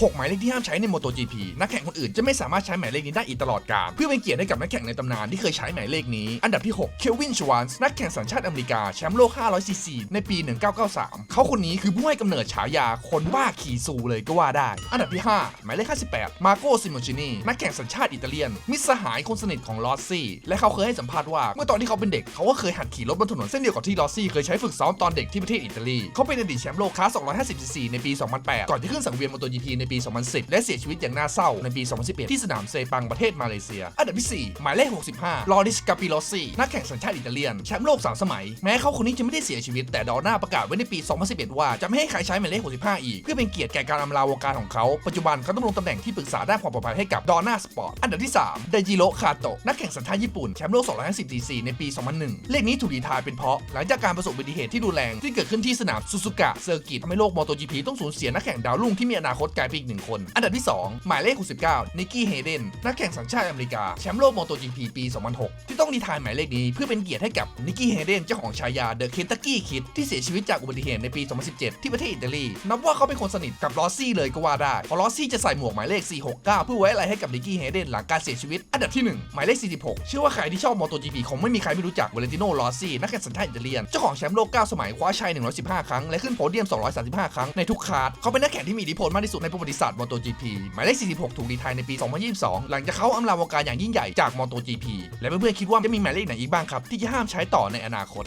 6 หมายเลขที่ห้ามใช้ใน MotoGP นักแข่งคนอื่นจะไม่สามารถใช้หมายเลขนี้ได้อีกตลอดกาลเพื่อเป็นเกียรติให้กับนักแข่งในตำนานที่เคยใช้หมายเลขนี้ อันดับที่6เคลวินชวานส์นักแข่งสัญชาติอเมริกาแชมป์โลก 500 ซีซี ในปี 1993 เขาคนนี้คือผู้ให้กำเนิดฉายาคนบ้าขี่ซูเลยก็ว่าได้ อันดับที่ 5 หมายเลข 58 มาโกซิโมชินีนักแข่งสัญชาติอิตาเลียน มิตรสหายคนสนิทของลอสซี่ และเขาเคยให้สัมภาษณ์ว่าเมื่อตอนที่เขาเป็นเด็กเขาก็เคยหัดขี่รถบนถนนเส้นเดียวกับที่ลอสซี่เคยใช้ฝึกซ้อมตอนเด็กที่ประเทศอิตาลีเขาเป็นอดีตแชมป์โลกคลาส250ซีซีในปี 2008 ก่อนจะขึ้นสังเวียนมอเตอร์จีพีในปี 2010 และเสียชีวิตอย่างน่าเศร้าในปี 2011 ที่สนามเซปังประเทศมาเลเซีย อันดับที่ 4 หมายเลข 65 ลอริสกาปิโลซีนักแข่งสัญชาติอิตาเลียน แชมป์โลก 3 สมัย แม้เขาคนนี้จะไม่ได้เสียชีวิต แต่ดอร์นาประกาศไว้ในปี 2011 ว่าจะไม่ให้ใครใช้หมายเลข 65 อีก เพื่อเป็นเกียรติแก่การอำลาวงการของเขา ปัจจุบันเขาต้องลงตำแหน่งที่ปรึกษาด้านความปลอดภัยให้กับดอร์นาสปอร์ต อันดับที่3ไดจิโรคาโตะนักแข่งสัญชาติญี่ปุ่นแชมป์โลก 250 cc ในปี 2001 เลขนี้ถูกดีทายเป็นเพราะหลังจากการประสบอุบัติเหตุที่รุนแรงที่เกิดขึ้นที่สนามซูซูกะเซอร์กิตทำให้โลกมอโตจีพีต้องสูญเสียนักแข่งดาวรุ่งที่มีอนาคตกลายเป็นอีกหนึ่งคน อันดับที่ 2 หมายเลข69นิกกี้เฮเดนนักแข่งสัญชาติอเมริกา แชมป์โลกมอโตจีพีปี 2006 ที่ต้องดีทายหมายเลขนี้เพื่อเป็นเกียรติให้กับนิกกี้เฮเดนเจ้าของฉายาเดอะเคนตักกี้คิดที่เสียชีวิตจากอุบัติเหตุในปี 2017 ที่ประเทศอิตาลี นับว่าเขาเป็นคนสนิทกับลอสซี่เลยก็ว่าได้เพราะลอสซี่จะใส่หมวกหมายเลข 469 เพื่อไว้อะไรให้กับนิกกี้เฮเดนหลังการเสียชีวิต อันดับที่ 1 หมายเลข 46 เชื่อว่าใครที่ชอบมอโตจีพีคงไม่มีใครไม่รู้จักวาเลนติโนลอสซี่นักแข่งสัญชาติอิตาเลียนเจ้าของแชมป์โลก 9 สมัยคว้าชัย 115 ครั้งและขึ้นโพเดียม 235 ครั้งในทุกคาร์ดเขาเป็นนักแข่งที่มีอิทธิพลมากที่สุดในประวัติศาสตร์มอโตจีพีหมายเลข 46 ถูกดีไทายในปี 2022 หลังจากเขาอำลาวงการอย่างยิ่งใหญ่จากมอโตจีพีและเพื่อนๆคิดว่าจะมีหมายเลขไหนอีกบ้างครับ ที่จะห้ามใช้ต่อในอนาคต